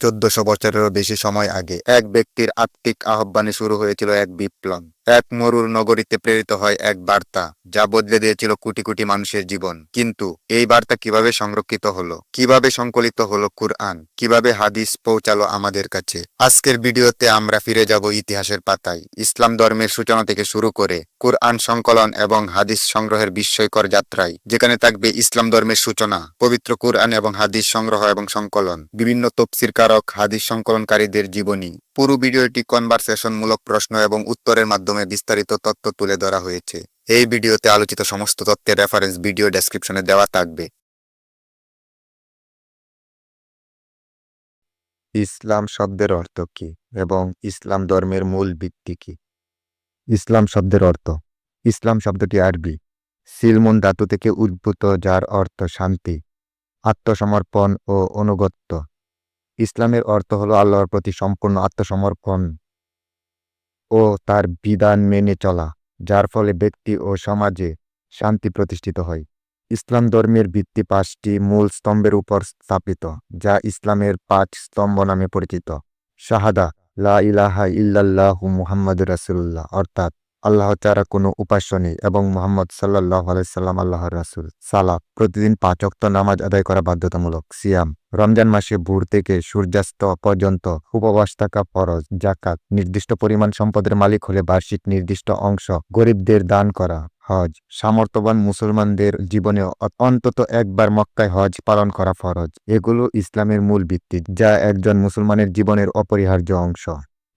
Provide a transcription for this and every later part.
চোদ্দশো বছরেরও বেশি সময় আগে এক ব্যক্তির আত্মিক আহ্বানে শুরু হয়েছিল এক বিপ্লব। এক মরুর নগরীতে প্রেরিত হয় এক বার্তা, যা বদলে দিয়েছিল কোটি কোটি মানুষের জীবন। কিন্তু এই বার্তা কীভাবে সংরক্ষিত হলো? কীভাবে সংকলিত হলো কুরআন? কীভাবে হাদিস পৌঁছালো আমাদের কাছে? আজকের ভিডিওতে আমরা ফিরে যাব ইতিহাসের পাতায়। ইসলাম ধর্মের সূচনা থেকে শুরু করে কুরআন সংকলন এবং হাদিস সংগ্রহের বিস্ময়কর যাত্রায়, যেখানে থাকবে ইসলাম ধর্মের সূচনা, পবিত্র কুরআন এবং হাদিস সংগ্রহ এবং সংকলন, বিভিন্ন তফসির কারক হাদিস সংকলনকারীদের জীবনী পুরো ভিডিওটি কনভারসেশন মূলক প্রশ্ন এবং উত্তরের মাধ্যমে বিস্তারিত তথ্য তুলে ধরা হয়েছে। এই ভিডিওতে আলোচিত সমস্ত তথ্যের রেফারেন্স ভিডিও ডেসক্রিপশনে দেওয়া থাকবে। ইসলাম শব্দের অর্থ কি এবং ইসলাম ধর্মের মূল ভিত্তি কি? ইসলাম শব্দের অর্থ। ইসলাম শব্দটি আরবি। সিলমন ধাতু থেকে উদ্ভূত, যার অর্থ শান্তি, আত্মসমর্পণ ও অনুগত্য। ইসলামের অর্থ হলো আল্লাহর প্রতি সম্পূর্ণ আত্মসমর্পণ ও তার বিধান মেনে চলা, যার ফলে ব্যক্তি ও সমাজে শান্তি প্রতিষ্ঠিত হয়। ইসলাম ধর্মের ভিত্তি পাঁচটি মূল স্তম্ভের উপর স্থাপিত, যা ইসলামের পাঁচ স্তম্ভ নামে পরিচিত। শাহাদা, লা ইলাহা ইল্লাল্লাহু মুহাম্মদ রাসূলুল্লাহ, অর্থাৎ আল্লাহ তারা কোনো উপাস্য নেই এবং মোহাম্মদ সাল্লাহ আলাইসাল্লাম আল্লাহর রাসুল। সালাত, প্রতিদিন পাঁচ ওয়াক্ত নামাজ আদায় করা বাধ্যতামূলক। সিয়াম, রমজান মাসে ভোর থেকে সূর্যাস্ত পর্যন্ত উপবাস থাকা ফরজ। জাকাত নির্দিষ্ট পরিমাণ সম্পদের মালিক হলে বার্ষিক নির্দিষ্ট অংশ গরিবদের দান করা হজ। সামর্থ্যবান মুসলমানদের জীবনে অন্তত একবার মক্কায় হজ পালন করা ফরজ। এগুলো ইসলামের মূল ভিত্তি, যা একজন মুসলমানের জীবনের অপরিহার্য অংশ।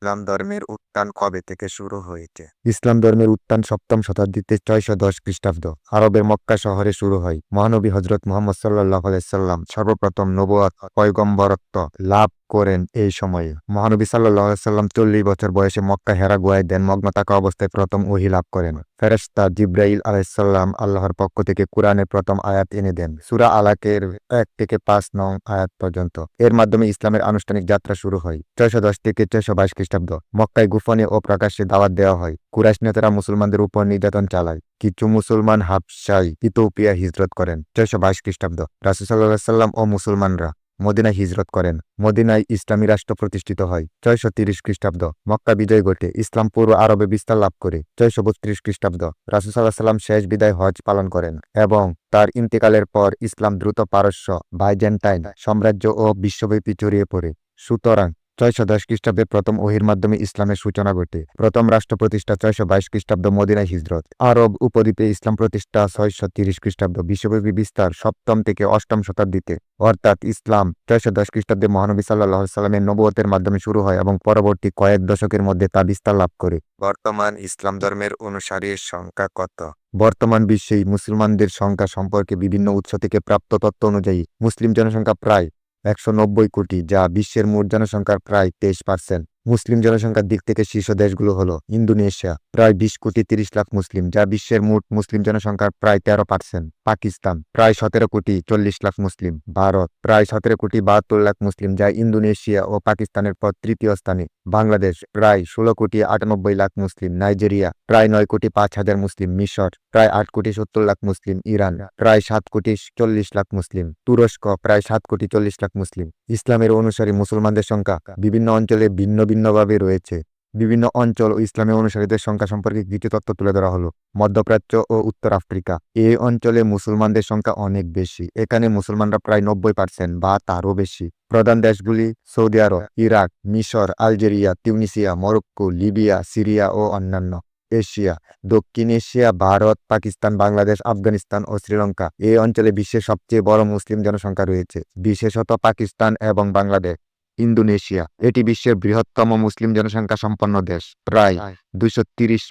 ইসলাম ধর্মের উত্থান কবে থেকে শুরু হয়েছে? ইসলাম ধর্মের উত্থান সপ্তম শতাব্দীতে ছয়শো দশ খ্রিস্টাব্দ। আরবের মক্কা শহরে শুরু হয়। মহানবী হজরত মোহাম্মদ সাল্লাহ সাল্লাম সর্বপ্রথম নবুয়াত পয়গম্বরত্ব লাভ করেন এই সময়ে। মহানবী সাল্লাহ সাল্লাম চল্লিশ বছর বয়সে মক্কা হেরা গোয়ায় দেন। মগ্ন থাকা অবস্থায় প্রথম ওহি লাভ করেন। ফেরেশতা জিব্রাইল আলাইসাল্লাম আল্লাহর পক্ষ থেকে কোরআনের প্রথম আয়াত এনে দেন। সুরা আলাকের এক থেকে পাঁচ নং আয়াত পর্যন্ত। এর মাধ্যমে ইসলামের আনুষ্ঠানিক যাত্রা শুরু হয়। ছয়শো দশ থেকে ছয়শো বাইশ খ্রিস্টাব্দ মক্কায় গুফনে ও প্রকাশ্যে দাওয়াত দেওয়া হয়। কুরাইশ নেতারা মুসলমানদের উপর নির্যাতন চালায়। কিছু মুসলমান হাবশাই ইথোপিয়া হিজরত করেন। ছয়শো বাইশ খ্রিস্টাব্দ রাসুসাল্লাহ সাল্লাম ও মুসলমানরা মদিনায় হিজরত করেন। মদিনায় ইসলামী রাষ্ট্র প্রতিষ্ঠিত হয়। ছয়শো তিরিশ খ্রিস্টাব্দ, মক্কা বিজয় ঘটে। ইসলাম পূর্ব আরবে বিস্তার লাভ করে। ছয়শো বত্রিশ খ্রিস্টাব্দ রাসুসাল্লাহ সাল্লাম শেষ বিদায় হজ পালন করেন এবং তার ইন্তেকালের পর ইসলাম দ্রুত পারস্য, বাইজেন্টাইন সাম্রাজ্য ও বিশ্বব্যাপী ছড়িয়ে পড়ে। সুতরাং ছয়শো দশ খ্রিস্টাব্দে প্রথম ওহির মাধ্যমে ইসলামের সূচনা ঘটে। প্রথম রাষ্ট্র প্রতিষ্ঠা ছয়শো বাইশ খ্রিস্টাব্দ মদিনায় হিজরত। আরব উপদ্বীপে ইসলাম প্রতিষ্ঠা ছয়শো তিরিশ খ্রিস্টাব্দ বিশ্বব্যাপী বিস্তার সপ্তম থেকে অষ্টম শতাব্দীতে। অর্থাৎ ইসলাম ছয়শো দশ খ্রিস্টাব্দে মহানবী সাল্লাহ সাল্লামের নবুয়তের মাধ্যমে শুরু হয় এবং পরবর্তী কয়েক দশকের মধ্যে তা বিস্তার লাভ করে। বর্তমান ইসলাম ধর্মের অনুসারীর সংখ্যা কত? বর্তমান বিশ্বে মুসলমানদের সংখ্যা সম্পর্কে বিভিন্ন উৎস থেকে প্রাপ্ত তথ্য অনুযায়ী মুসলিম জনসংখ্যা প্রায় একশো নব্বই কোটি যা বিশ্বের মোট জনসংখ্যার প্রায় তেইশ পার্সেন্ট। মুসলিম জনসংখ্যার দিক থেকে শীর্ষ দেশগুলো হলো ইন্দোনেশিয়া, প্রায় বিশ কোটি তিরিশ লাখ মুসলিম, যা বিশ্বের মোট মুসলিম জনসংখ্যার প্রায় তেরো পার্সেন্ট। পাকিস্তান, প্রায় সতেরো কোটি চল্লিশ লাখ মুসলিম। ভারত, প্রায় সতেরো কোটি বাহাত্তর লাখ মুসলিম, যা ইন্দোনেশিয়া ও পাকিস্তানের পর তৃতীয় স্থানে। বাংলাদেশ, প্রায় ষোলো কোটি আটানব্বই লাখ মুসলিম। নাইজেরিয়া, প্রায় নয় কোটি পাঁচ হাজার মুসলিম। মিশর, প্রায় আট কোটি সত্তর লাখ মুসলিম। ইরান, প্রায় সাত কোটি চল্লিশ লাখ মুসলিম। তুরস্ক, প্রায় সাত কোটি চল্লিশ লাখ মুসলিম। ইসলামের অনুসারী মুসলমানদের সংখ্যা বিভিন্ন অঞ্চলে ভিন্ন ভিন্নভাবে রয়েছে। বিভিন্ন অঞ্চল ও ইসলামের অনুসারীদের সংখ্যা সম্পর্কে কিছু তথ্য তুলে ধরা হলো। মধ্যপ্রাচ্য ও উত্তর আফ্রিকা। এই অঞ্চলে মুসলমানদের সংখ্যা অনেক বেশি। এখানে মুসলমানরা প্রায় নব্বই পার্সেন্ট বা তারও বেশি। প্রধান দেশগুলি সৌদি আরব, ইরাক, মিশর, Algeria, Tunisia, Morocco, Libya, Syria ও অন্যান্য। এশিয়া, দক্ষিণ এশিয়া, ভারত, পাকিস্তান, বাংলাদেশ, আফগানিস্তান ও শ্রীলঙ্কা। এই অঞ্চলে বিশ্বের সবচেয়ে বড় মুসলিম জনসংখ্যা রয়েছে। বিশেষত পাকিস্তান এবং বাংলাদেশ। ইন্দোনেশিয়া এটি বিশ্বের বৃহত্তম মুসলিম জনসংখ্যা সম্পন্ন দেশ প্রায় দুইশো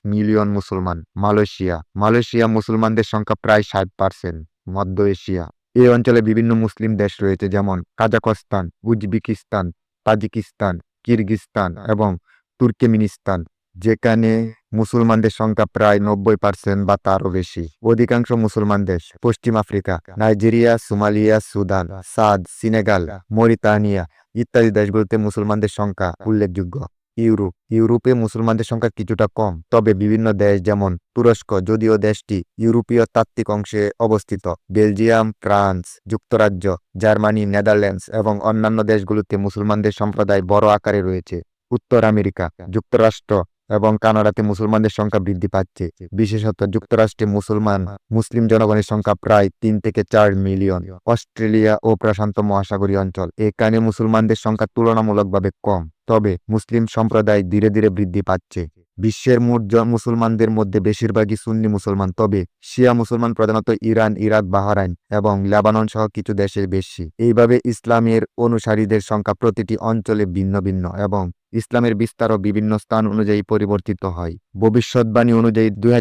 মিলিয়ন মুসলমান। মালয়েশিয়া মালয়েশিয়া মুসলমানদের সংখ্যা প্রায় ষাট পার্সেন্ট। মধ্য এশিয়া এই অঞ্চলে বিভিন্ন মুসলিম দেশ রয়েছে যেমন কাজাকস্তান উজবেকিস্তান তাজিকিস্তান কিরগিস্তান এবং তুর্কমেনিস্তান যেখানে মুসলমানদের সংখ্যা প্রায় নব্বই পার্সেন্ট বা তারও বেশি। অধিকাংশ মুসলমান দেশ পশ্চিম Africa Nigeria Somalia Sudan Chad Senegal Mauritania ইত্যাদি দেশগুলোতে মুসলমানদের সংখ্যা উল্লেখযোগ্য। ইউরোপ ইউরোপে মুসলমানদের সংখ্যা কিছুটা কম, তবে বিভিন্ন দেশ যেমন তুরস্ক, যদিও দেশটি ইউরোপীয় তাত্ত্বিক অংশে অবস্থিত। বেলজিয়াম, ফ্রান্স, যুক্তরাজ্য, জার্মানি, নেদারল্যান্ডস এবং অন্যান্য দেশগুলোতে মুসলমানদের সম্প্রদায় বড় আকারে রয়েছে। উত্তর আমেরিকা যুক্তরাষ্ট্র এবং কানাডাতে মুসলমানদের সংখ্যা বৃদ্ধি পাচ্ছে। বিশেষত যুক্তরাষ্ট্রে মুসলমান, মুসলিম জনগণের সংখ্যা প্রায় তিন থেকে চার মিলিয়ন। অস্ট্রেলিয়া ও প্রশান্ত মহাসাগরীয় অঞ্চল এখানে মুসলমানদের সংখ্যা তুলনামূলকভাবে কম। তবে মুসলিম সম্প্রদায় ধীরে ধীরে বৃদ্ধি পাচ্ছে। বিশ্বের মোট মুসলমানদের মধ্যে বেশিরভাগই সুন্নি মুসলমান। তবে শিয়া মুসলমান প্রধানত ইরান, ইরাক, বাহরাইন এবং লেবানন সহ কিছু দেশে বেশি। এইভাবে ইসলামের অনুসারীদের সংখ্যা প্রতিটি অঞ্চলে ভিন্ন ভিন্ন এবং ইসলামের বিস্তারও বিভিন্ন স্থান অনুযায়ী পরিবর্তিত হয়। ভবিষ্যৎবাণী অনুযায়ী দুই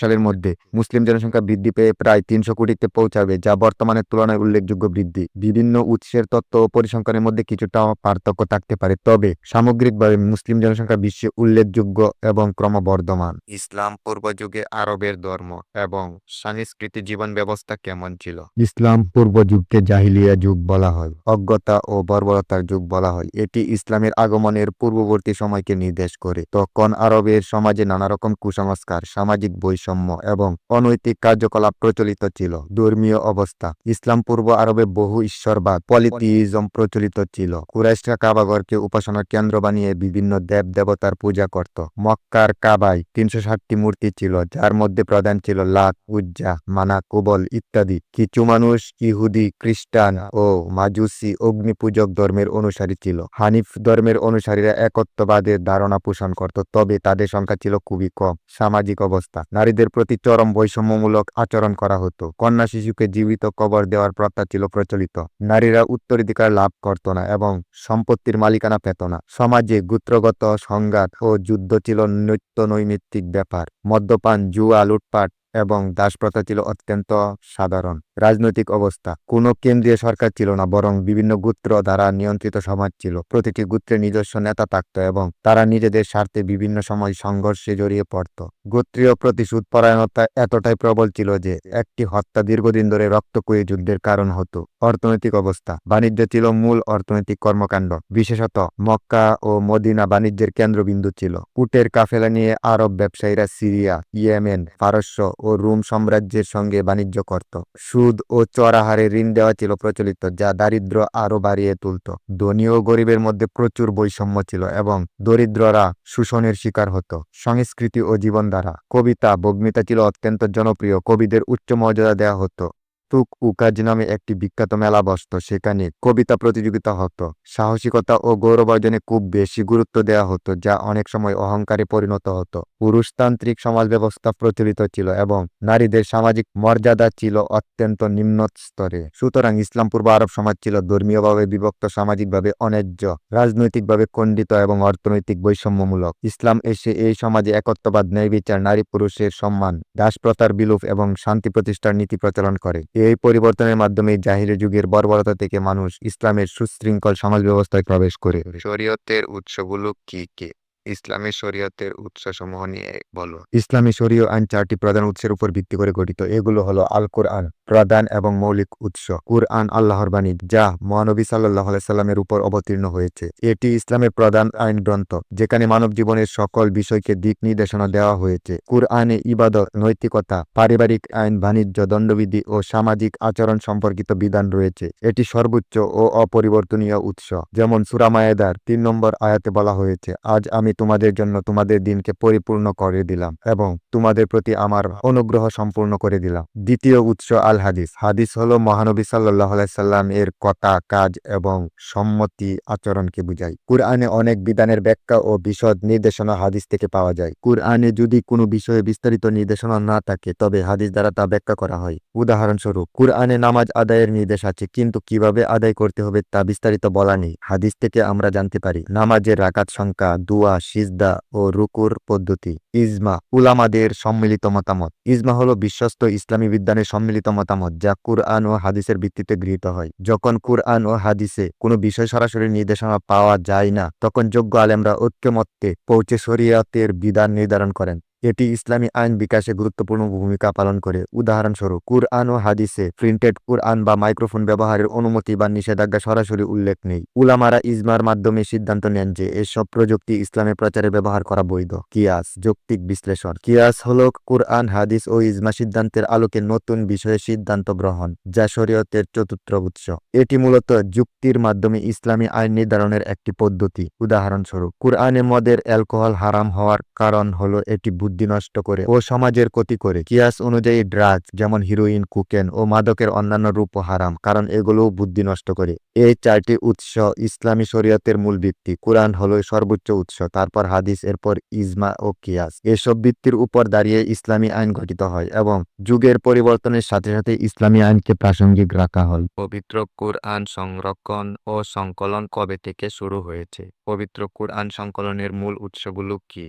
সালের মধ্যে মুসলিম জনসংখ্যা বৃদ্ধি পেয়ে প্রায় তিনশো কোটিতে পৌঁছাবে, যা বর্তমানের তুলনায় উল্লেখযোগ্য বৃদ্ধি। বিভিন্ন উৎসের তত্ত্ব ও পরিসংখ্যানের মধ্যে কিছুটা পার্থক্য থাকতে পারে, তবে সামগ্রিকভাবে মুসলিম জনসংখ্যা বিশ্বে উল্লেখযোগ্য এবং ক্রমবর্ধমান। ইসলাম পূর্ব যুগে আরবের ধর্ম এবং সাংস্কৃতিক জীবন ব্যবস্থা কেমন ছিল? ইসলাম পূর্ব যুগকে জাহিলিয়া যুগ বলা হয়, অজ্ঞতা ও বর্বরতার যুগ বলা হয়। এটি ইসলামের আগমনের পূর্ববর্তী সময়কে নির্দেশ করে। তখন আরবের সমাজে নানা রকম কুসংস্কার, সামাজিক বৈষম্য এবং অনৈতিক কার্যকলাপ প্রচলিত ছিল। ধর্মীয় অবস্থা, ইসলাম পূর্ব আরবে বহু ঈশ্বরবাদ পলিথিইজম প্রচলিত ছিল। কুরাইশরা কাবাগরকে উপাসনার কেন্দ্র বানিয়ে বিভিন্ন দেব দেবতার পূজা করত। মক্কার কাবায় তিনশো ষাটটি মূর্তি ছিল, যার মধ্যে প্রধান ছিল লাত উজ্জা, মানা, কুবল ইত্যাদি। কিছু মানুষ ইহুদি, খ্রিস্টান ও মাজুসি অগ্নিপূজক ধর্মের অনুসারী ছিল। হানিফ ধর্মের অনুসারীরা একত্ববাদের ধারণা পোষণ করত, তবে তাদের সংখ্যা ছিল খুবই কম। সামাজিক অবস্থা, নারীদের প্রতি চরম বৈষম্যমূলক আচরণ করা হতো। কন্যা শিশুকে জীবিত কবর দেওয়ার প্রথা ছিল প্রচলিত। নারীরা উত্তরাধিকার লাভ করত না এবং সম্পত্তির মালিকানা পেত না। সমাজে গোত্রগত সংঘাত ও যুদ্ধ ছিল নিত্য নৈমিত্তিক ব্যাপার। মদ্যপান, জুয়া, লুটপাট এবং দাসপ্রথা ছিল অত্যন্ত সাধারণ। রাজনৈতিক অবস্থা, কোনো কেন্দ্রীয় সরকার ছিল না, বরং বিভিন্ন গোত্র দ্বারা নিয়ন্ত্রিত সমাজ ছিল। প্রতিটি গোত্রের নিজস্ব নেতা থাকত এবং তারা নিজেদের স্বার্থে বিভিন্ন সময় সংঘর্ষে জড়িয়ে পড়ত। গোত্রীয় প্রতিশোধ পরায়ণতা এতটাই প্রবল ছিল যে, একটি হত্যা দীর্ঘদিন ধরে রক্তকয়ী যুদ্ধের কারণ হতো। অর্থনৈতিক অবস্থা, বাণিজ্য ছিল মূল অর্থনৈতিক কর্মকাণ্ড। বিশেষত মক্কা ও মদিনা বাণিজ্যের কেন্দ্রবিন্দু ছিল। উটের কাফেলা নিয়ে আরব ব্যবসায়ীরা সিরিয়া, ইয়েমেন, পারস্য ও রোম সাম্রাজ্যের সঙ্গে বাণিজ্য করত। সুদ ও চড়া হারে ঋণ দেওয়া ছিল প্রচলিত, যা দারিদ্র আরও বাড়িয়ে তুলত। ধনী ও গরিবের মধ্যে প্রচুর বৈষম্য ছিল এবং দরিদ্ররা শোষণের শিকার হতো। সংস্কৃতি ও জীবনধারা, কবিতা বগ্মিতা ছিল অত্যন্ত জনপ্রিয়। কবিদের উচ্চ মর্যাদা দেওয়া হতো। তুক উকাজ নামে একটি বিখ্যাত মেলা বসত। সেখানে কবিতা প্রতিযোগিতা হতো। সাহসিকতা ও গৌরব অর্জনে খুব বেশি গুরুত্ব দেওয়া হতো, যা অনেক সময় অহংকারে পরিণত হতো। পুরুষতান্ত্রিক সমাজ ব্যবস্থা প্রচলিত ছিল এবং নারীদের সামাজিক মর্যাদা ছিল অত্যন্ত নিম্ন স্তরে সুতরাং ইসলাম পূর্ব আরব সমাজ ছিল ধর্মীয়ভাবে বিভক্ত, সামাজিকভাবে অন্যায্য, রাজনৈতিকভাবে খণ্ডিত এবং অর্থনৈতিক বৈষম্যমূলক। ইসলাম এসে এই সমাজে একত্ববাদ ন্যায় বিচার নারী পুরুষের সম্মান, দাসপ্রথার বিলোপ এবং শান্তি প্রতিষ্ঠার নীতি প্রচলন করে। এই পরিবর্তনের মাধ্যমে জাহিরি যুগের বর্বরতা থেকে মানুষ ইসলামের সুশৃঙ্খল সমাজ ব্যবস্থায় প্রবেশ করে। শরীয়তের উৎসগুলো কি কি? ইসলামী শরীয়তের উৎসসমূহ নিয়ে বলো। ইসলামী শরীয় আইন চারটি প্রধান উৎসের উপর ভিত্তি করে গঠিত। এগুলো হলো আল কোরআন প্রধান এবং মৌলিক উৎস। কুরআন আল্লাহর বাণী, যা মহানবী সাল্লাহ সাল্লামের উপর অবতীর্ণ হয়েছে। এটি ইসলামের প্রধান আইন গ্রন্থ, যেখানে মানব জীবনের সকল বিষয়কে দিক নির্দেশনা দেওয়া হয়েছে। কুরআনে ইবাদত, নৈতিকতা, পারিবারিক আইন, বাণিজ্য, দণ্ডবিধি ও সামাজিক আচরণ সম্পর্কিত বিধান রয়েছে। এটি সর্বোচ্চ ও অপরিবর্তনীয় উৎস। যেমন সুরামায়েদার তিন নম্বর আয়াতে বলা হয়েছে, আজ আমি তোমাদের জন্য তোমাদের দিনকে পরিপূর্ণ করে দিলাম এবং তোমাদের প্রতি আমার অনুগ্রহ সম্পূর্ণ করে দিলাম। দ্বিতীয় উৎস আল হাদিস হাদিস হলো মহানবী সাল্লাহ সাল্লাম এর কথা, কাজ এবং সম্মতি আচরণকে বুঝায়। কুরআনে অনেক বিধানের ব্যাখ্যা ও বিশদ নির্দেশনা হাদিস থেকে পাওয়া যায়। কুরআনে যদি কোনো বিষয়ে বিস্তারিত নির্দেশনা না থাকে, তবে হাদিস দ্বারা তা ব্যাখ্যা করা হয়। উদাহরণস্বরূপ, কুরআনে নামাজ আদায়ের নির্দেশ আছে, কিন্তু কীভাবে আদায় করতে হবে তা বিস্তারিত বলা নেই। হাদিস থেকে আমরা জানতে পারি, নামাজের রাকাত সংখ্যা দুয়া সিজদা ও রুকুর পদ্ধতি। ইজমা, উলামাদের সম্মিলিত মতামত। ইজমা হলো বিশ্বস্ত ইসলামী বিদ্যানের সম্মিলিত মতামত যা কুরআন ও হাদিসের ভিত্তিতে গৃহীত হয়। যখন কুরআন ও হাদিসে কোনো বিষয় সরাসরি নির্দেশনা পাওয়া যায় না, তখন যোগ্য আলেমরা ঐক্যমত্যে পৌঁছে শরীয়তের বিধান নির্ধারণ করেন। এটি ইসলামী আইন বিকাশে গুরুত্বপূর্ণ ভূমিকা পালন করে। উদাহরণস্বরূপ, কুরআন ও হাদিসে প্রিন্টেড কুরআন বা মাইক্রোফোন ব্যবহারের অনুমতি বা নিষেধাজ্ঞা সরাসরি উল্লেখ নেই। উলামারা ইজমার মাধ্যমে সিদ্ধান্ত নেন যে, এসব প্রযুক্তি ইসলামের প্রচারে ব্যবহার করা বৈধ। কিয়াস, যৌক্তিক বিশ্লেষণ। কিয়াস হল কুরআন, হাদিস ও ইজমা সিদ্ধান্তের আলোকে নতুন বিষয়ে সিদ্ধান্ত গ্রহণ, যা শরীয়তের চতুর্থ উৎস। এটি মূলত যুক্তির মাধ্যমে ইসলামী আইন নির্ধারণের একটি পদ্ধতি। উদাহরণস্বরূপ, কুরআনে মদের অ্যালকোহল হারাম হওয়ার কারণ হলো এটি বুদ্ধি নষ্ট করে ও সমাজের ক্ষতি করে। কিয়াস অনুযায়ী ড্রাগস যেমন হিরোইন, কুকেন ও মাদকের অন্যান্য রূপ হারাম, কারণ এগুলোও বুদ্ধি নষ্ট করে। এই চারটি উৎস ইসলামী শরীয়তের মূল ভিত্তি। কোরআন হলো সর্বোচ্চ উৎস, তারপর হাদিস, এরপর ইজমা ও কিয়াস। এসব ভিত্তির উপর দাঁড়িয়ে ইসলামী আইন গঠিত হয় এবং যুগের পরিবর্তনের সাথে সাথে ইসলামী আইনকে প্রাসঙ্গিক রাখা হয়। পবিত্র কুরআন সংরক্ষণ ও সংকলন কবে থেকে শুরু হয়েছে? পবিত্র কুরআন সংকলনের মূল উৎসগুলো কি?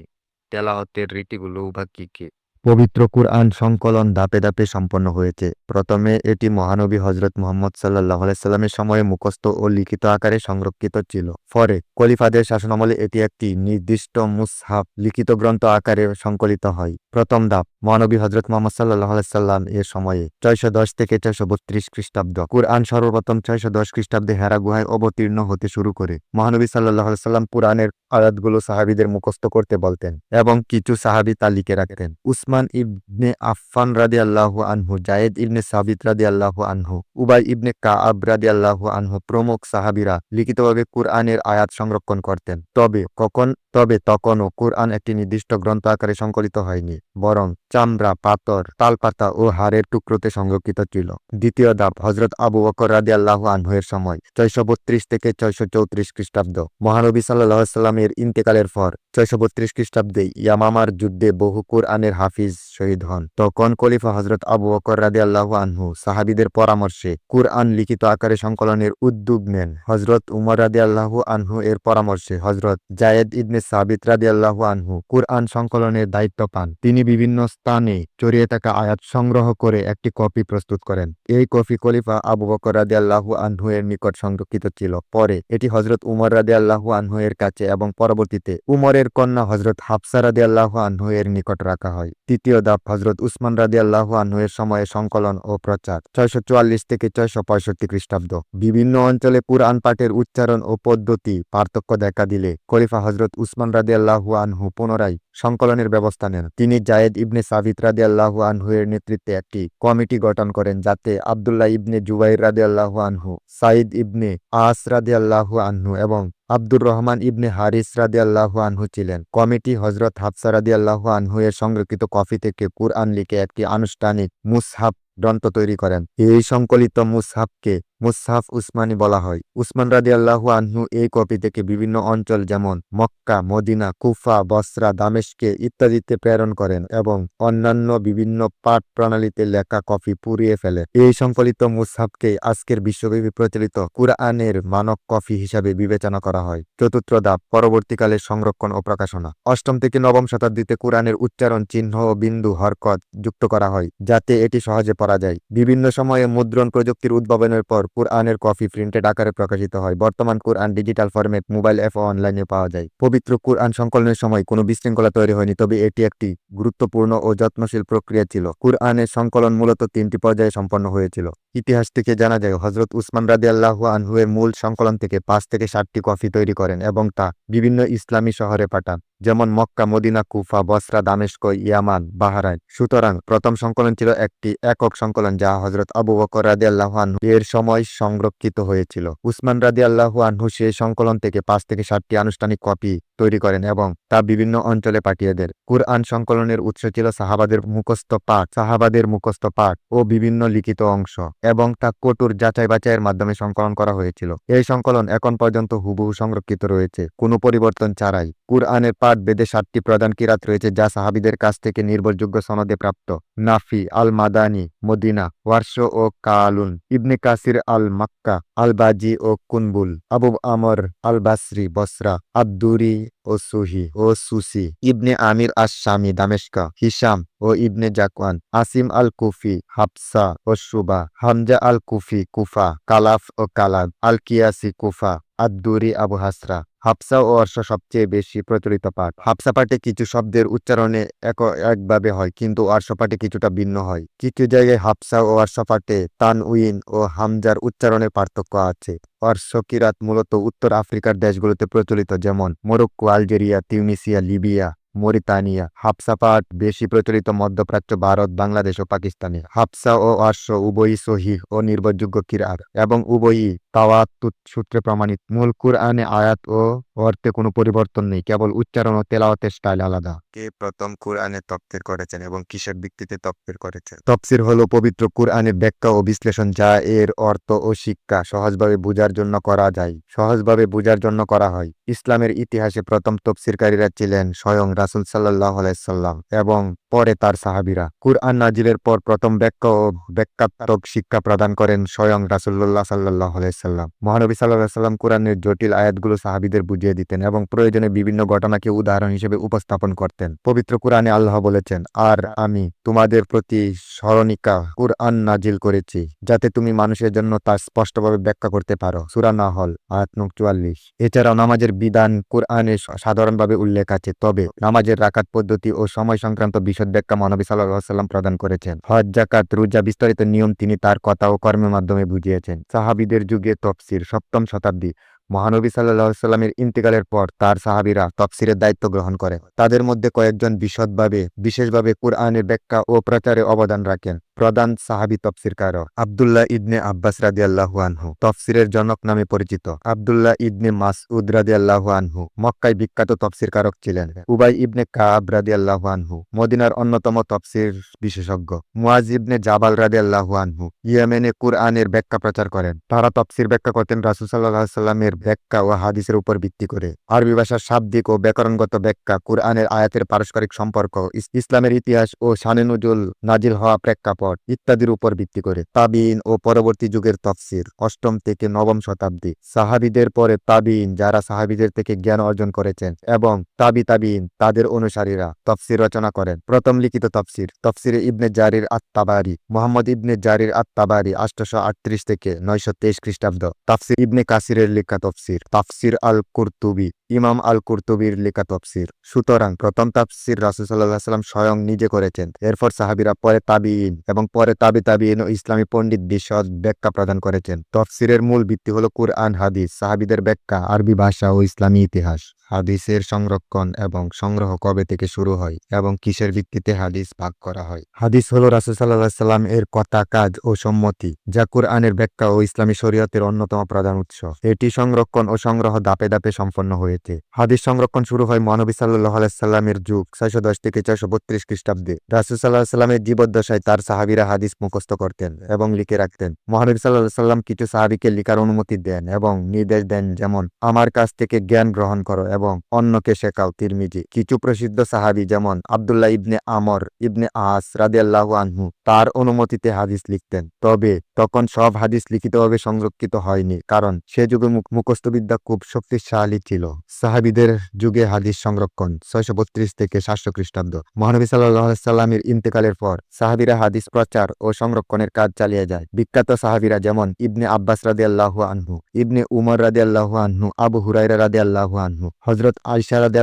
তেলাওয়াতের রীতিগুলো বা কি কি? পবিত্র কুরআন সংকলন ধাপে ধাপে সম্পন্ন হয়েছে। প্রথমে এটি মহানবী হজরত মোহাম্মদ সাল্লাহ সাল্লামের সময়ে মুখস্থ ও লিখিত আকারে সংরক্ষিত ছিল। পরে খলিফাদের শাসনামলে এটি একটি নির্দিষ্ট মুসহাফ লিখিত গ্রন্থ আকারে সংকলিত হয়। প্রথম ধাপ, মহানবী হজরত মোহাম্মদ সাল্লাহ সাল্লাম এর সময়ে ছয়শো দশ থেকে ছয়শো বত্রিশ খ্রিস্টাব্দ। কুরআন সর্বপ্রথম ছয়শো দশ খ্রিস্টাব্দে হেরা গুহায় অবতীর্ণ হতে শুরু করে। মহানবী সাল্লাহ সাল্লাম পুরাণের আয়াতগুলো সাহাবিদের মুখস্থ করতে বলতেন এবং কিছু সাহাবি তা লিখে রাখতেন। উসমান ইবনে আফফান রাদি আল্লাহ আনহু, জায়েদ ইবনে সাবিত রাদি আল্লাহ আনহু, উবাই ইবনে কাআব রাদি আল্লাহ আনহু প্রমুখ সাহাবিরা লিখিতভাবে কুরআনের আয়াত সংরক্ষণ করতেন। তবে কখন, তবে তখনও কুরআন একটি নির্দিষ্ট গ্রন্থ আকারে সংকলিত হয়নি, বরং চামড়া, পাথর, তালপাতা ও হাড়ের টুকরোতে সংরক্ষিত ছিল। দ্বিতীয় ধাপ হজরত আবু বকর রাদি আল্লাহ আনহু এর সময়, ছয়শো বত্রিশ থেকে ছয়শো চৌত্রিশ খ্রিস্টাব্দ। মহানবী সাল্লাহ সাল্লামের ইন্তেকালের পর। ছয়শো বত্রিশ খ্রিস্টাব্দে ইয়ামামার যুদ্ধে বহু কুরআনের হাফিজ শহীদ হন। তখন খলিফা হজরত আবু বকর রাদি আল্লাহ আনহু সাহাবিদের পরামর্শে কুরআন লিখিত আকারে সংকলনের উদ্যোগ নেন। হজরত উমর রাদি আল্লাহ আনহু এর পরামর্শে হজরত জায়েদ ইবনে সাবিত রাদি আল্লাহ আনহু কুরআন সংকলনের দায়িত্ব পান। তিনি বিভিন্ন স্থানে চড়িয়ে থাকা আয়াত সংগ্রহ করে একটি কপি প্রস্তুত করেন। এই কপি খলিফা আবু বকর রাদি আল্লাহ আনহু এর নিকট সংরক্ষিত ছিল। পরে এটি হজরত উমর রাদি আল্লাহ আনহু এর কাছে এবং পরবর্তীতে উমরের কন্যা হজরত হাফসা রাদি আল্লাহ আনহুয়ের নিকট রাখা হয়। তৃতীয় ধাপ হজরত উসমান রাদি আল্লাহ আনহুয়ের সময়ে সংকলন ও প্রচার, ছয়শো চুয়াল্লিশ থেকে ছয়শো পঁয়ষট্টি খ্রিস্টাব্দ। বিভিন্ন অঞ্চলে কুরআন পাঠের উচ্চারণ ও পদ্ধতি পার্থক্য দেখা দিলে খলিফা হজরত উসমান রাদি আল্লাহু আনহু পুনরায় সংকলনের ব্যবস্থা নেন। তিনি জায়েদ ইবনে সাবিত রাদি আল্লাহু আনহু এর নেতৃত্বে একটি কমিটি গঠন করেন, যাতে আবদুল্লাহ ইবনে জুবাইর রাদি আল্লাহু আনহু সাইদ ইবনে আস রাদি আল্লাহু আনহু এবং আব্দুর রহমান ইবনে হারিস রাদি আল্লাহু আনহু ছিলেন। কমিটি হজরত হাফসা রাদি আল্লাহু আনহু এর সংরক্ষিত কফি থেকে কুরআন লিখে একটি আনুষ্ঠানিক মুসহাব গ্রন্থ তৈরি করেন। এই সংকলিত মুসহাবকে মুসহাফ উসমানী বলা হয়। উসমান রাদি আল্লাহু আনহু এই কপি থেকে বিভিন্ন অঞ্চল যেমন মক্কা, মদিনা, কুফা, বসরা, দামেশকে ইত্যাদিতে প্রেরণ করেন এবং অন্যান্য বিভিন্ন পাঠ প্রণালীতে লেখা কপি পুড়িয়ে ফেলে। এই সংকলিত মুসহাফকে আজকের বিশ্বব্যাপী প্রচলিত কুরআনের মানক কফি হিসাবে বিবেচনা করা হয়। চতুর্থ ধাপ, পরবর্তীকালে সংরক্ষণ ও প্রকাশনা। অষ্টম থেকে নবম শতাব্দীতে কুরআনের উচ্চারণ চিহ্ন ও বিন্দু হরকত যুক্ত করা হয়, যাতে এটি সহজে পড়া যায়। বিভিন্ন সময়ে মুদ্রণ প্রযুক্তির উদ্ভাবনের পর কুরআনের কপি প্রিন্টেড আকারে প্রকাশিত হয়। বর্তমান কুরআন ডিজিটাল ফরম্যাট মোবাইল অ্যাপ অনলাইনে পাওয়া যায়। পবিত্র কুরআন সংকলনের সময় কোনো বিশৃঙ্খলা তৈরি হয়নি, তবে এটি একটি গুরুত্বপূর্ণ ও যত্নশীল প্রক্রিয়া ছিল। কুরআনের সংকলন মূলত তিনটি পর্যায়ে সম্পন্ন হয়েছিল। ইতিহাস থেকে জানা যায় হজরত উসমান রাদি আল্লাহ আনহুয়ের মূল সংকলন থেকে পাঁচ থেকে ষাটটি কফি তৈরি করেন এবং তা বিভিন্ন ইসলামী শহরে পাঠান। যেমন Mecca, Medina, Kufa, Basra, দামেস্ক, Yemen, Bahrain. সুতরাং প্রথম সংকলন ছিল একটি একক সংকলন যা হজরত আবু বকর রাদি আল্লাহান এর সময় সংরক্ষিত হয়েছিল। উসমান রাদি আল্লাহ আনহু সেই সংকলন থেকে পাঁচ থেকে ষাটটি আনুষ্ঠানিক কপি তৈরি করেন এবং তা বিভিন্ন অঞ্চলে পাঠিয়ে দেন। কুরআন সংকলনের উৎস ছিল সাহাবাদের মুখস্থ পাঠ, সাহাবাদের মুখস্থ পাঠ ও বিভিন্ন লিখিত অংশ এবং তা কটুর যাচাই বাছাইয়ের মাধ্যমে সংকলন করা হয়েছিল। এই সংকলন এখন পর্যন্ত হুবহু সংরক্ষিত রয়েছে, কোনো পরিবর্তন ছাড়াই। কুরআনের পাঠ বেদে সাতটি প্রধান কিরাত রয়েছে যা সাহাবিদের কাছ থেকে নির্ভরযোগ্য সনদে প্রাপ্ত। Nafi al Madani Medina Warsh ও Qalun ibn Kathir al Makki al Bazzi ও Qunbul, Abu Amr al Basri Basra আব্দুরি ও সুহি ও Susi. Ibn Amir ash Shami দামেশকা Hisham ও ibn Dhakwan, Asim al Kufi Hafs ও Shuba, Hamza al Kufi Kufa Khalaf ও কালাব al Kisai Kufa আদুরি Abu হাসরা। হাফসা ও অর্শ সবচেয়ে বেশি প্রচলিত পাঠ। হাফসা পাঠে কিছু শব্দের উচ্চারণে এক একভাবে হয়, কিন্তু অর্শ পাঠে কিছুটা ভিন্ন হয়। কিছু জায়গায় হাফসা ও অর্শ পাঠে তানউইন ও হামজার উচ্চারণের পার্থক্য আছে। অর্শ কিরাত মূলত উত্তর আফ্রিকার দেশগুলোতে প্রচলিত, যেমন Morocco, Algeria, Tunisia, Libya. Mauritania, Hafsa পাঠ, বেশি প্রচলিত মধ্যপ্রাচ্য ভারত, বাংলাদেশ ও পাকিস্তানে। হাফসা ও আশ্ব উভয়ই সহি ও নির্ভরযোগ্য কিরাত এবং উভয়ই তাওয়াত সূত্রে প্রমাণিত। মূল কুরআনে আয়াত ও অর্থে কোনো পরিবর্তন নেই, কেবল উচ্চারণ ও তেলাওয়াতের স্টাইল আলাদা। কে প্রথম কোরআনে তফসির করেছেন এবং কিসের ভিত্তিতে তফসির করেছেন? তফসির হলো পবিত্র কুরআনের ব্যাখ্যা ও বিশ্লেষণ, যা এর অর্থ ও শিক্ষা সহজভাবে বোঝার জন্য করা যায়, সহজভাবে বোঝার জন্য করা হয়। ইসলামের ইতিহাসে প্রথম তফসিরকারীরা ছিলেন স্বয়ং রাসুল সাল্লাহ আলাইসাল্লাম এবং পরে তার সাহাবিরা কুরআন নাজিলের পর প্রথম ব্যাখ্যা ও ব্যাখ্যাত্মক শিক্ষা প্রদান করেন স্বয়ং রাসুল্লাহ সাল্লাহ আলাইসাল্লাম মহানবী সাল্লাহ সাল্লাম কুরআনের জটিল আয়াতগুলো সাহাবিদের বুঝিয়ে দিতেন এবং প্রয়োজনে বিভিন্ন ঘটনাকে উদাহরণ হিসেবে উপস্থাপন করতেন। পবিত্র কুরআনে আল্লাহ বলেছেন, আর আমি তোমাদের প্রতি স্মরণিকা কুরআন নাজিল করেছি, যাতে তুমি মানুষের জন্য তা স্পষ্টভাবে ব্যাখ্যা করতে পারো। সুরা নাহল, আয়াত নং চুয়াল্লিশ এছাড়াও নামাজের বিধান কুরআনে সাধারণভাবে উল্লেখ আছে, তবে নামাজের রাকাত পদ্ধতি ও সময় সংক্রান্ত বিশদ ব্যাখ্যা মহানবী সাল্লাম প্রদান করেছেন। হজ জাকাত রোজা বিস্তারিত নিয়ম তিনি তার কথা ও কর্মের মাধ্যমে বুঝিয়েছেন। সাহাবিদের যুগে তফসির সপ্তম শতাব্দী মহানবী সাল্লাহ সাল্লামের পর তার সাহাবিরা তফসিরের দায়িত্ব গ্রহণ করে। তাদের মধ্যে কয়েকজন বিশদভাবে, বিশেষভাবে কুরআনের ব্যাখ্যা ও প্রচারে অবদান রাখেন। প্রধান সাহাবি তফসিরকারক আবদুল্লাহ ইবনে আব্বাস রাদি আল্লাহু আনহু, তফসিরের জনক নামে পরিচিত। আবদুল্লাহ ইবনে মাসউদ রাদি আল্লাহু আনহু, মক্কায় বিখ্যাত তফসিরকারক ছিলেন। উবাই ইবনে কাব রাদি আল্লাহু আনহু, মদিনার অন্যতম তফসির বিশেষজ্ঞ। মুয়াজ ইবনে জাবাল রাদি আল্লাহু আনহু, ইয়েমেনে কুরআনের ব্যাখ্যা প্রচার করেন। তারা তফসির ব্যাখ্যা করতেন রাসুল সাল্লাহ সাল্লামের ব্যাখ্যা ও হাদিসের উপর ভিত্তি করে। আরবি ভাষার শাব্দিক ও ব্যাকরণগত ব্যাখ্যা, কুরআনের আয়াতের পারস্পরিক সম্পর্ক ইসলামের ইতিহাস ও শানে নজুল নাজিল হওয়া প্রেক্ষাপট। ইত্যাদির উপর ভিত্তি করে তাবিন ও পরবর্তী যুগের তফসির, অষ্টম থেকে নবম শতাব্দী। সাহাবিদের পরে তাবিন যারা সাহাবিদের থেকে জ্ঞান অর্জন করেছেন এবং তাবি তাবিন তাদের অনুসারীরা তফসির রচনা করেন। প্রথম লিখিত তফসির, তফসিরে ইবনে জারির আত্মাবারি মোহাম্মদ ইবনে জারির আত্মাবারি আটশোশো আটত্রিশ থেকে নয়শো তেইশ খ্রিস্টাব্দ। তাফসির ইবনে কাসিরের লেখা তফসির, তাফসির আল কুরতুবি ইমাম আল কুরতুবির লেখা তফসির। সুতরাং প্রথম তাফসির রাসুল সাল্লাহ সাল্লাম স্বয়ং নিজে করেছেন। এরপর সাহাবিরা পরে তাবিইন এবং পরে তাবি তাবিইন ও ইসলামী পণ্ডিত বিশদ ব্যাখ্যা প্রদান করেছেন। তফসিরের মূল ভিত্তি হল কুরআন, হাদিস, সাহাবিদের ব্যাখ্যা, আরবি ভাষা ও ইসলামী ইতিহাস। হাদিসের সংরক্ষণ এবং সংগ্রহ কবে থেকে শুরু হয় এবং কিসের ভিত্তিতে হাদিস ভাগ করা হয়? হাদিস হল রাসুল সাল্লাহ সাল্লাম এর কথা, কাজ ও সম্মতি, যা কুরআনের ব্যাখ্যা ও ইসলামী শরীয়তের অন্যতম প্রধান উৎস। এটি সংরক্ষণ ও সংগ্রহ দাপে দাপে সম্পন্ন হয়েছে। হাদিস সংরক্ষণ শুরু হয় মহানবী সাল্লাহ সাল্লামের যুগ, ছয়শো দশ থেকে ছয়শো বত্রিশ খ্রিস্টাব্দে। রাসুল সাল্লাহ সাল্লামের জীবদ্দশায় তার সাহাবিরা হাদিস মুখস্থ করতেন এবং লিখে রাখতেন। মহানবী সাল্লাহ সাল্লাম কিছু সাহাবিকে লিখার অনুমতি দেন এবং নির্দেশ দেন যেমন, আমার কাছ থেকে জ্ঞান গ্রহণ করো এবং অন্যকে শেখাও তিরমিজি। কিছু প্রসিদ্ধ সাহাবি যেমন আবদুল্লাহ ইবনে আমর, ইবনে আস রাদিয়াল্লাহু আনহু তার অনুমতিতে হাদিস লিখতেন। তবে তখন সব হাদিস লিখিতভাবে সংরক্ষিত হয়নি কারণ সে যুগে মুখস্থবিদ্যা খুব শক্তিশালী ছিল। সাহাবিদের যুগে হাদিস সংরক্ষণ ছয়শো বত্রিশ থেকে সাতশো খ্রিস্টাব্দ। মহানবী সাল্লাহ সাল্লামের ইন্তেকালের পর সাহাবিরা হাদিস প্রচার ও সংরক্ষণের কাজ চালিয়ে যায়। বিখ্যাত সাহাবিরা যেমন ইবনে আব্বাস রাদি আল্লাহু আনহু, ইবনে উমর রাদি আল্লাহু আনহু, আবু হুরাইরা রাদি আল্লাহু আনহু হজরত আয়সা রাদি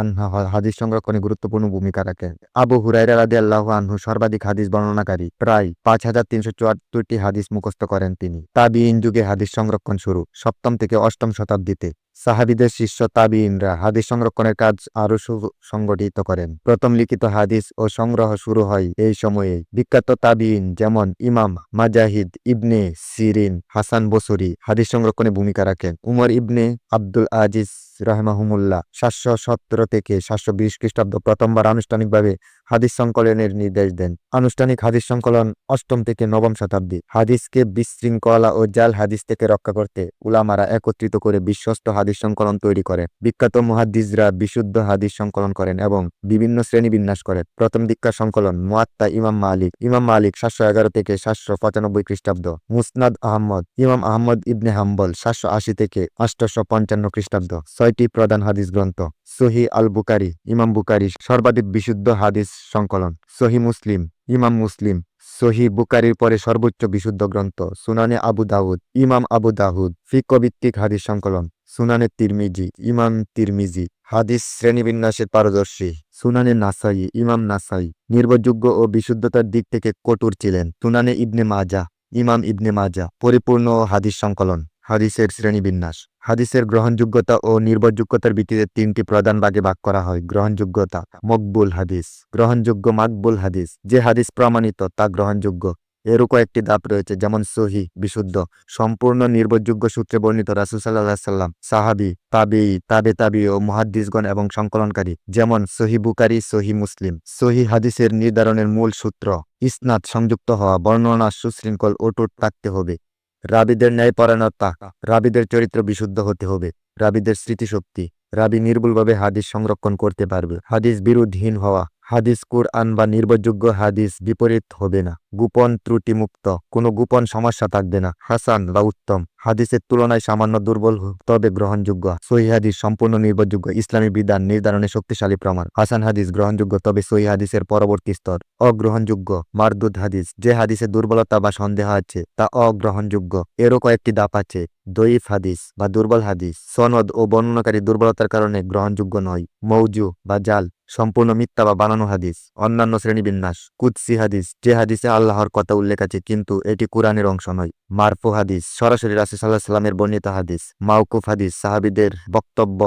আনহা হাদিস সংরক্ষণে গুরুত্বপূর্ণ ভূমিকা রাখেন আবু হুরাইরা রাদে আল্লাহু আনহু সর্বাধিক হাদিস বর্ণনাকারী। প্রায় পাঁচ হাজার তিনশো চুয়াত্তরটি হাদিস মুখস্থ করেন তিনি। তাবিইন যুগে হাদিস সংরক্ষণ শুরু, সপ্তম থেকে অষ্টম শতাব্দীতে। সাহাবিদের শিষ্য তাবিইনরা হাদিস সংরক্ষণের কাজ আরও সংগঠিত করেন। প্রথম লিখিত হাদিস ও সংগ্রহ শুরু হয় এই সময়ে। বিখ্যাত তাবিইন যেমন ইমাম মাজাহিদ ইবনে সিরিন, হাসান বসরি হাদিস সংরক্ষণে ভূমিকা রাখেন। উমর ইবনে আব্দুল আজিজ রহমাহুমুল্লাহ সাতশো সতেরো থেকে সাতশো বিশ খ্রিস্টাব্দ প্রথমবার আনুষ্ঠানিকভাবে হাদিস সংকলনের নির্দেশ দেন। আনুষ্ঠানিক হাদিস সংকলন অষ্টম থেকে নবম শতাব্দী। হাদিসকে বিশৃঙ্খলা ও জাল হাদিস থেকে রক্ষা করতে উলামারা একত্রিত করে বিশ্বস্ত হাদিস সংকলন তৈরি করে। বিখ্যাত মুহাদ্দিসরা বিশুদ্ধ হাদিস সংকলন করেন এবং বিভিন্ন শ্রেণি বিন্যাস করেন প্রথম দীক্ষা সংকলন মুয়াত্তা ইমাম মালিক। ইমাম মালিক সাতশো এগারো থেকে সাতশো পঁচানব্বই খ্রিস্টাব্দ। মুসনাদ আহমদ, ইমাম আহমদ ইবনে হাম্বল সাতশো আশি থেকে আটশো পঞ্চান্ন খ্রিস্টাব্দ। ছয়টি প্রধান হাদিস গ্রন্থ। সহি আল বুকারি ইমাম বুকারি সর্বাধিক বিশুদ্ধ হাদিস সংকলন, সহি মুসলিম, ইমাম মুসলিম, সহি বুকারির পরে সর্বোচ্চ বিশুদ্ধ গ্রন্থ, সুনানে আবু দাউদ, ইমাম আবু দাউদ ফিকভিত্তিক হাদিস সংকলন, সুনানে তিরমিজি, ইমাম তিরমিজি, হাদিস শ্রেণীবিন্যাসের পারদর্শী, সুনানে নাসাই, ইমাম নাসাই, নির্ভরযোগ্য ও বিশুদ্ধতার দিক থেকে কটুর ছিলেন, সুনানে ইবনে মাজা ইমাম ইবনে মাজা পরিপূর্ণ হাদিস সংকলন। হাদিসের শ্রেণীবিন্যাস। হাদিসের গ্রহণযোগ্যতা ও নির্ভরযোগ্যতার ভিত্তিতে তিনটি প্রধান ভাগে ভাগ করা হয়। গ্রহণযোগ্যতা, মকবুল হাদিস। গ্রহণযোগ্য, মাকবুল হাদিস। যে হাদিস প্রমাণিত, তা গ্রহণযোগ্য। এরও কয়েকটি ধাপ রয়েছে, যেমন সহি, বিশুদ্ধ, সম্পূর্ণ নির্ভরযোগ্য সূত্রে বর্ণিত রাসুসাল্লাহ সাল্লাম, সাহাবি তাবি তাবে তাবি ও মুহাদ্দিসগণ এবং সংকলনকারী, যেমন সহি বুকারি সহি মুসলিম। সহি হাদিসের নির্ধারণের মূল সূত্র, ইসনাদ সংযুক্ত হওয়া, বর্ণনা, সুশৃঙ্খল অটুট থাকতে হবে। রাবিদের ন্যায় ন্যায়পরায়ণতা রাবিদের চরিত্র বিশুদ্ধ হতে হবে। রাবিদের স্মৃতিশক্তি। রাবি নির্ভুলভাবে হাদিস সংরক্ষণ করতে পারবে। হাদিস বিরোধহীন হওয়া। হাদিস কুরআন বা নির্ভরযোগ্য হাদিস বিপরীত হবে না। গোপন ত্রুটিমুক্ত। কোনো গোপন সমস্যা থাকবে না। হাসান বা উত্তম। হাদিসের তুলনায় সামান্য দুর্বল তবে গ্রহণযোগ্য। সহি হাদিস সম্পূর্ণ নির্ভরযোগ্য। ইসলামী বিধান নির্ধারণে শক্তিশালী প্রমাণ। হাসান হাদিস গ্রহণযোগ্য, তবে সহি হাদিসের পরবর্তী স্তর। অগ্রহণযোগ্য, মারদুদ হাদিস। যে হাদিসে দুর্বলতা বা সন্দেহ আছে, তা অগ্রহণযোগ্য। এরও কয়েকটি দাপ আছে। দইফ হাদিস বা দুর্বল হাদিস। সনদ ও বর্ণনাকারী দুর্বলতার কারণে গ্রহণযোগ্য নয়। মৌজু বা জাল, সম্পূর্ণ মিথ্যা বা বানানো হাদিস। অন্যান্য শ্রেণীবিন্যাস। কুৎসি হাদিস। যে হাদিসে আল্লাহর কথা উল্লেখ আছে, কিন্তু এটি কোরআনের অংশ নয়। মারফু হাদিস। সরাসরি রাসুল সাল্লাহ সাল্লামের বর্ণিত হাদিস মাউকুফ হাদিস, সাহাবিদের বক্তব্য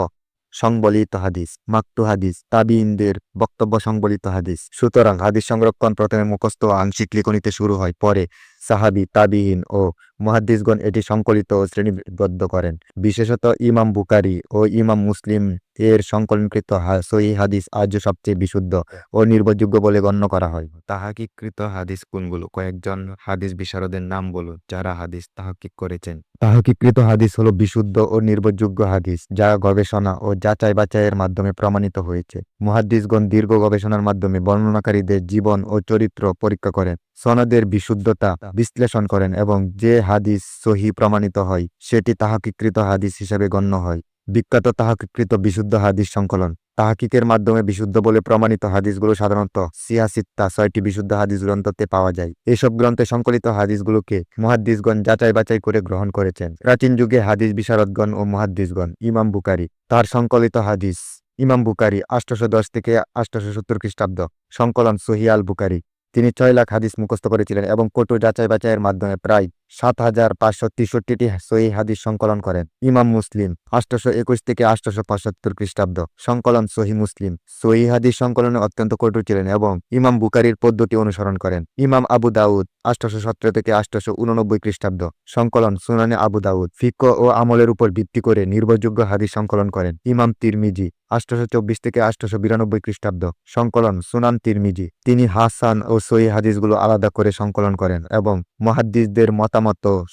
সংবলিত হাদিস, মাকতু হাদিস তাবিইনদের বক্তব্য সংবলিত হাদিস। সুতরাং হাদিস সংরক্ষণ প্রথমে মুখস্থ আংশিক লিখনিতে শুরু হয়, পরে সাহাবি তাবিহীন ও মহাদ্দিসগণ এটি সংকলিত ও শ্রেণীবদ্ধ করেন। বিশেষত ইমাম বুকারি ও ইমাম মুসলিম এর সংকলনকৃত সহি হাদিস আজও সবচেয়ে বিশুদ্ধ ও নির্ভরযোগ্য বলে গণ্য করা হয়। তাহাকিকৃত হাদিস কোনগুলো? কয়েকজন হাদিস বিশারদের নাম বলুন যারা হাদিস তাহাকিক করেছেন। তাহাকিকৃত হাদিস হলো বিশুদ্ধ ও নির্ভরযোগ্য হাদিস যা গবেষণা ও যাচাই বাছাইয়ের মাধ্যমে প্রমাণিত হয়েছে। মুহাদ্দিসগণ দীর্ঘ গবেষণার মাধ্যমে বর্ণনাকারীদের জীবন ও চরিত্র পরীক্ষা করেন। সনদের বিশুদ্ধতা বিশ্লেষণ করেন এবং যে হাদিস সহি প্রমাণিত হয়, সেটি তাহাকিকৃত হাদিস হিসেবে গণ্য হয়। বিখ্যাত তাহাকিকৃত বিশুদ্ধ হাদিস সংকলন। তাহাকিকের মাধ্যমে বিশুদ্ধ বলে প্রমাণিত হাদিসগুলো সাধারণত সিয়াসিত্তা ছয়টি বিশুদ্ধ হাদিস গ্রন্থতে পাওয়া যায়। এসব গ্রন্থে সংকলিত হাদিসগুলোকে মহাদ্দিসগণ যাচাই বাছাই করে গ্রহণ করেছেন। প্রাচীন যুগে হাদিস বিশারদগণ ও মহাদ্দিসগণ, ইমাম বুকারি তার সংকলিত হাদিস, ইমাম বুকারি আষ্টশো দশ থেকে আষ্টশো সত্তর খ্রিস্টাব্দ, সংকলন সহিয়াল বুকারি তিনি ছয় লাখ হাদিস মুখস্থ করেছিলেন এবং কটু যাচাই বাছাইয়ের মাধ্যমে প্রায় সাত হাজার পাঁচশো তেষট্টিটি সহি হাদিস সংকলন করেন। ইমাম মুসলিম আষ্টশো একুশ থেকে আষ্টশো পঁচাত্তর খ্রিস্টাব্দ, সংকলন সহি মুসলিম। সহি হাদিস সংকলনে অত্যন্ত কঠোর ছিলেন এবং ইমাম বুকারির পদ্ধতি অনুসরণ করেন। ইমাম আবু দাউদ আষ্টশো সতেরো থেকে আষ্টশো উননব্বই খ্রিস্টাব্দ, সংকলন সুনানে আবু দাউদ। ফিক ও আমলের উপর ভিত্তি করে নির্ভরযোগ্য হাদিস সংকলন করেন। ইমাম তিরমিজি আষ্টশো চব্বিশ থেকে আষ্টশো বিরানব্বই খ্রিস্টাব্দ, সংকলন সুনান তিরমিজি। তিনি হাসান ও সহি হাদিসগুলো আলাদা করে সংকলন করেন এবং মহাদ্দিসদের মতামত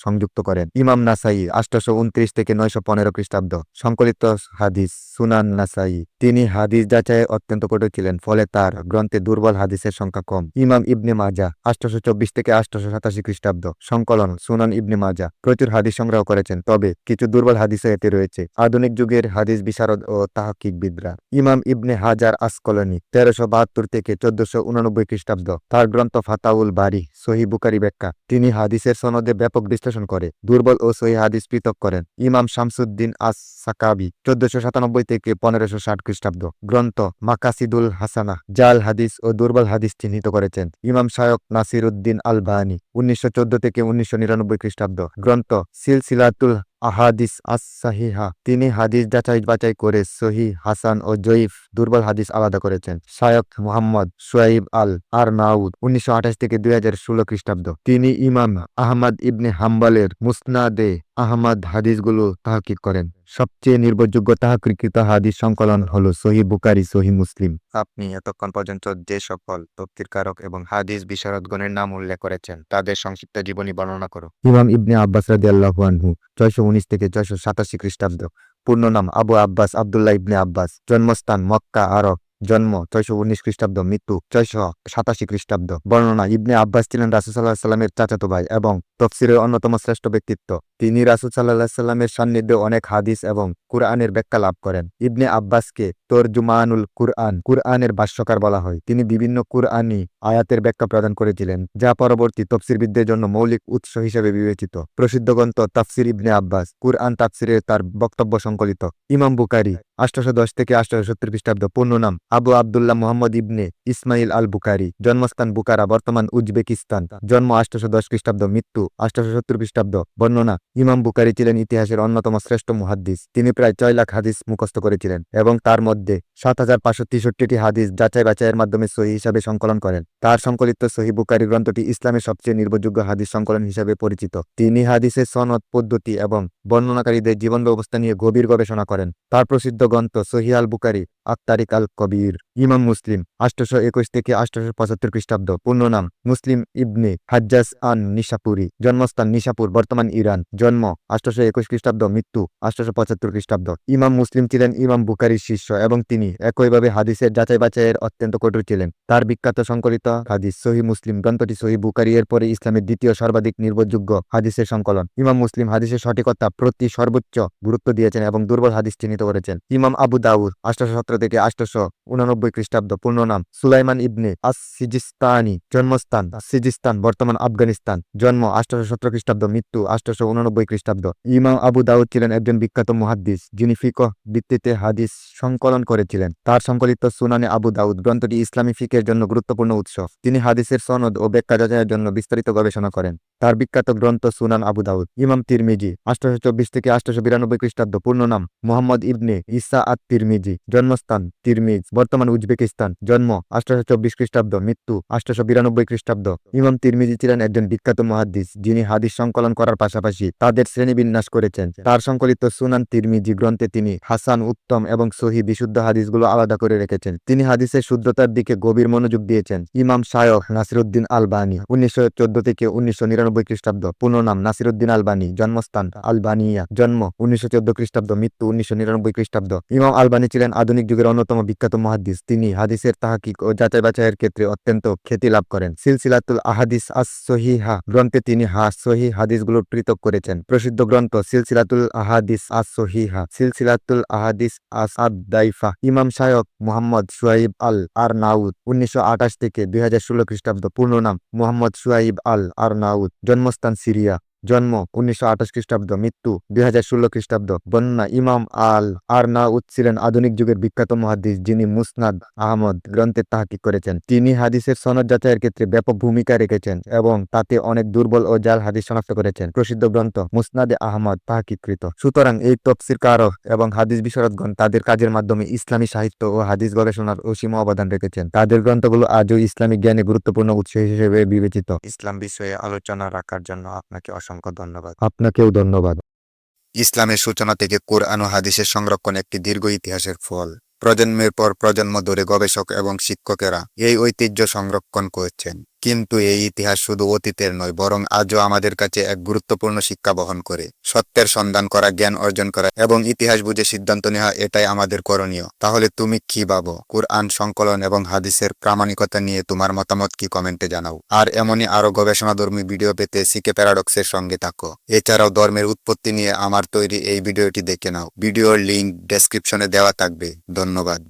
সংযুক্ত করেন। ইমাম নাসাই আষ্টশো উনত্রিশ থেকে নয়শো পনেরো খ্রিস্টাব্দ। সংকলিত হাদিস সুনান নাসাই তিনি হাদিস যাচাইয়ে অত্যন্ত কঠোর ছিলেন, ফলে তার গ্রন্থে দুর্বল হাদিসের সংখ্যা কম। ইমাম ইবনে মাজা আষ্টশো চব্বিশ থেকে আষ্টশো সাতাশি খ্রিস্টাব্দ। সংকলন, সুনান ইবনে মাজা। প্রচুর হাদিস সংগ্রহ করেছেন, তবে কিছু দুর্বল হাদিসও এতে রয়েছে। আধুনিক যুগের হাদিস বিশারদ ও তাহকিকবিদরা। ইমাম ইবনে হাজার আসকলনি, তেরোশো বাহাত্তর থেকে চোদ্দশো উনানব্বই খ্রিস্টাব্দ। তার গ্রন্থ ফাতাউল বারি সহি বুকারি ব্যাখ্যা। তিনি হাদিসের সনদে ব্যাপক বিশ্লেষণ করে। দুর্বল ও সহি হাদিস পৃথক করেন। ইমাম শামসুদ্দিন আস সাকাবি চোদ্দশো সাতানব্বই থেকে পনেরোশো ষাট খ্রিস্টাব্দ। গ্রন্থ মাকাসিদুল হাসানা, জাল হাদিস ও দুর্বল হাদিস চিহ্নিত করেছেন। ইমাম শায়ক নাসির উদ্দিন আল বাহানি উনিশশো থেকে উনিশশো নিরানব্বই খ্রিস্টাব্দ। গ্রন্থ সিলসিলাতুল আহাদিস আস সাহিহা তিনি হাদিস যাচাই বাছাই করে সহি, হাসান ও জয়ীফ দুর্বল হাদিস আলাদা করেছেন। শায়ক মোহাম্মদ সোয়াইব আল আর নাউদ উনিশশো আঠাশ থেকে দুই হাজার ষোলো খ্রিস্টাব্দ। তিনি ইমাম আহমদ ইবনে হাম্বালের মুসনাদে আহমদ হাদিসগুলো তাহকিক করেন। সবচেয়ে নির্ভরযোগ্য তাহকিকৃত হাদিস সংকলন হলো সহি বুকারি সহি মুসলিম। আপনি এতক্ষণ পর্যন্ত যে সকল তফতির কারক এবং হাদিস বিশারদগণের নাম উল্লেখ করেছেন তাদের সংক্ষিপ্ত জীবনী বর্ণনা করো। ইমাম ইবনে আব্বাস রাদি আল্লাহ আনহু ছয়শো উনিশ থেকে ছয়শো সাতাশি খ্রিস্টাব্দ। পূর্ণ নাম আবু আব্বাস আবদুল্লাহ ইবনে আব্বাস। জন্মস্থান মক্কা আরব। জন্ম ছয়শো উনিশ খ্রিস্টাব্দ, মৃত্যু ছয়শো সাতাশি খ্রিস্টাব্দ। বর্ণনা, ইবনে আব্বাস ছিলেন রাসুল সাল্লাহ সাল্লামের চাচাতো ভাই এবং তফসিরের অন্যতম শ্রেষ্ঠ ব্যক্তিত্ব। তিনি রাসুল সাল্লাহ সাল্লামের সান্নিধ্যে অনেক হাদিস এবং কুরআনের ব্যাখ্যা লাভ করেন। ইবনে আব্বাসকে তর্জুমানুল কুরআন, কুরআনের ভাষ্যকার বলা হয়। তিনি বিভিন্ন কুরআনি আয়াতের ব্যাখ্যা প্রদান করেছিলেন, যা পরবর্তী তফসিরবিদদের জন্য মৌলিক উৎস হিসেবে বিবেচিত। প্রসিদ্ধ গ্রন্থ তাফসির ইবনে আব্বাস, কুরআন তাফসিরে তার বক্তব্য সংকলিত। ইমাম বুকারি আঠারোশো দশ থেকে আঠারোশো সত্তর খ্রিস্টাব্দ, পূর্ণ নাম আবু আবদুল্লাহ মোহাম্মদ ইবনে ইসমাইল আল বুকারি জন্মস্থান বুকারা, বর্তমান উজবেকিস্তান। জন্ম আঠারোশো দশ খ্রিস্টাব্দ, মৃত্যু আঠারোশো সত্তর খ্রিস্টাব্দ, বর্ণনা। ইমাম বুকারি ছিলেন ইতিহাসের অন্যতম শ্রেষ্ঠ মুহাদ্দিস। তিনি প্রায় ছয় লাখ হাদিস মুখস্থ করেছিলেন এবং তার মধ্যে সাত হাজার পাঁচশো তেষট্টিটি হাদিস যাচাই বাছাইয়ের মাধ্যমে সহি হিসাবে সংকলন করেন। তার সংকলিত সহি বুকারি গ্রন্থটি ইসলামের সবচেয়ে নির্ভরযোগ্য হাদিস সংকলন হিসাবে পরিচিত। তিনি হাদিসের সনদ, পদ্ধতি এবং বর্ণনাকারীদের জীবন ব্যবস্থা নিয়ে গভীর গবেষণা করেন। তার প্রসিদ্ধ গ্রন্থ সহিয়াল বুকারি আত্মারিক আল কবির। ইমাম মুসলিম, আষ্টশো একুশ থেকে আষ্টশো পঁচাত্তর খ্রিস্টাব্দ, পূর্ণ নাম, মুসলিম ইবনে হাজ্জাস আন নিশাপুরি, জন্মস্থান নিশাপুর, বর্তমান ইরান, জন্ম, আষ্টশো একুশ খ্রিস্টাব্দ, মৃত্যু, আষ্টশো পঁচাত্তর খ্রিস্টাব্দ। ইমাম মুসলিম ছিলেন ইমাম বুকারির শিষ্য এবং তিনি একইভাবে হাদিসের যাচাই বাছাইয়ের অত্যন্ত কঠোর ছিলেন। তার বিখ্যাত সংকলিত হাদিস সহি মুসলিম গ্রন্থটি সহি বুকারি এর পরে ইসলামের দ্বিতীয় সর্বাধিক নির্ভরযোগ্য হাদিসের সংকলন। ইমাম মুসলিম হাদিসের সঠিকতা প্রতি সর্বোচ্চ গুরুত্ব দিয়েছেন এবং দুর্বল হাদিস চিহ্নিত করেছেন। ইমাম আবু দাউদ, আষ্টশো সতেরো থেকে আষ্টশো উনানব্বই খ্রিস্টাব্দ পূর্ণ নাম সুলাইমান ইবনে আস সিজিস্তানি জন্মস্থান। সিজিস্তান বর্তমান আফগানিস্তান। জন্ম আষ্টশো সতেরো খ্রিস্টাব্দ, মৃত্যু আষ্টশো উনানব্বই খ্রিস্টাব্দ। ইমাম আবু দাউদ ছিলেন একজন বিখ্যাত মুহাদ্দিস, যিনি ফিকহ ভিত্তিতে হাদিস সংকলন করেছিলেন। তার সংকলিত সুনানে আবু দাউদ গ্রন্থটি ইসলামী ফিকের জন্য গুরুত্বপূর্ণ উৎস। তিনি হাদিসের সনদ ও ব্যাখ্যা যাচাইয়ের জন্য বিস্তারিত গবেষণা করেন। তার বিখ্যাত গ্রন্থ সুনান আবু দাউদ, ইমাম তিরমিজি, আষ্টশো চব্বিশ থেকে আষ্টশো বিরানব্বই খ্রিস্টাব্দ, পূর্ণ নাম মোহাম্মদ ইবনে ইসা আত তিরমিজি জন্মস্থান তিরমিজ, বর্তমান উজবেকিস্তান, জন্ম আষ্টশো চব্বিশ খ্রিস্টাব্দ, মৃত্যু আষ্টশো বিরানব্বই খ্রিস্টাব্দ। ইমাম তিরমিজি ছিলেন একজন বিখ্যাত মহাদ্দিস, যিনি হাদিস সংকলন করার পাশাপাশি তাদের শ্রেণীবিন্যাস করেছেন। তার সংকলিত সুনান তিরমিজি গ্রন্থে তিনি হাসান, উত্তম এবং সহি বিশুদ্ধ হাদিসগুলো আলাদা করে রেখেছেন। তিনি হাদিসের শুদ্ধতার দিকে গভীর মনোযোগ দিয়েছেন। ইমাম শায়খ নাসিরুদ্দিন আলবানি, উনিশশো চোদ্দ থেকে উনিশশো নিরানব্বই খ্রিস্টাব্দ। পুনঃ নাম নাসিরুদ্দিন আলবানি, জন্মস্থান আলবানিয়া। জন্ম উনিশশো চোদ্দ খ্রিস্টাব্দ, মৃত্যু উনিশশো নিরানব্বই খ্রিস্টাব্দ। ইমাম আলবানি ছিলেন আধুনিক যুগের অন্যতম বিখ্যাত মহাদ্দিস তিনি হাদিসের তাহাকিক ও যাচাই বাছাইয়ের ক্ষেত্রে অত্যন্ত খ্যাতি লাভ করেন। সিলসিলাতুল আহাদিস আস সহিহা গ্রন্থে তিনি হা সহি হাদিসগুলো পৃথক করেছেন। প্রসিদ্ধ গ্রন্থ সিলসিলাতুল আহাদিস আস সহিহা সিলসিলাতুল আহাদিস আস আদাইফা ইমাম শায়ক মোহাম্মদ সুয়াইব আল আর নাউদ উনিশশো আঠাশ থেকে দুই হাজার ষোলো খ্রিস্টাব্দ। পূর্ণ নাম মোহাম্মদ সুয়াইব আল আর নাউদ জন্মস্থান সিরিয়া। জন্ম উনিশশো আঠাশ খ্রিস্টাব্দ, মৃত্যু দুই হাজার ষোলো খ্রিস্টাব্দ। বন্যা ইমাম আল আর নাউদ ছিলেন আধুনিক যুগের বিখ্যাত মহাদিস যিনি মুসনাদ আহমদ গ্রন্থের তাহাকিক করেছেন। তিনি হাদিসের সনদ যাচাইয়ের ক্ষেত্রে ব্যাপক ভূমিকা রেখেছেন এবং তাতে অনেক দুর্বল ও জাল হাদিস শনাক্ত করেছেন। প্রসিদ্ধ গ্রন্থ মুসনাদে আহমদ তাহাকিকৃত। সুতরাং এই তফসির কারক এবং হাদিস বিশরদগণ তাদের কাজের মাধ্যমে ইসলামী সাহিত্য ও হাদিস গবেষণার অসীম অবদান রেখেছেন। তাদের গ্রন্থগুলো আজও ইসলামিক জ্ঞানে গুরুত্বপূর্ণ উৎস হিসেবে বিবেচিত। ইসলাম বিষয়ে আলোচনা রাখার জন্য আপনাকে অসংখ্য ধন্যবাদ। আপনাকেও ধন্যবাদ। ইসলামের সূচনা থেকে কোরআন ও হাদিসের সংরক্ষণ একটি দীর্ঘ ইতিহাসের ফল। প্রজন্মের পর প্রজন্ম ধরে গবেষক এবং শিক্ষকেরা এই ঐতিহ্য সংরক্ষণ করছেন। কিন্তু এই ইতিহাস শুধু অতীতের নয়, বরং আজও আমাদের কাছে এক গুরুত্বপূর্ণ শিক্ষা বহন করে। সত্যের সন্ধান করা, জ্ঞান অর্জন করা এবং ইতিহাস বুঝে সিদ্ধান্ত নেওয়া এটাই আমাদের করণীয়। তাহলে তুমি কি ভাবো? কোরআন সংকলন এবং হাদিসের প্রামাণিকতা নিয়ে তোমার মতামত কি কমেন্টে জানাও। আর এমনই আরও গবেষণাধর্মী ভিডিও পেতে সিকে প্যারাডক্সের সঙ্গে থাকো। এছাড়াও ধর্মের উৎপত্তি নিয়ে আমার তৈরি এই ভিডিওটি দেখে নাও। ভিডিওর লিংক ডেসক্রিপশনে দেওয়া থাকবে। ধন্যবাদ।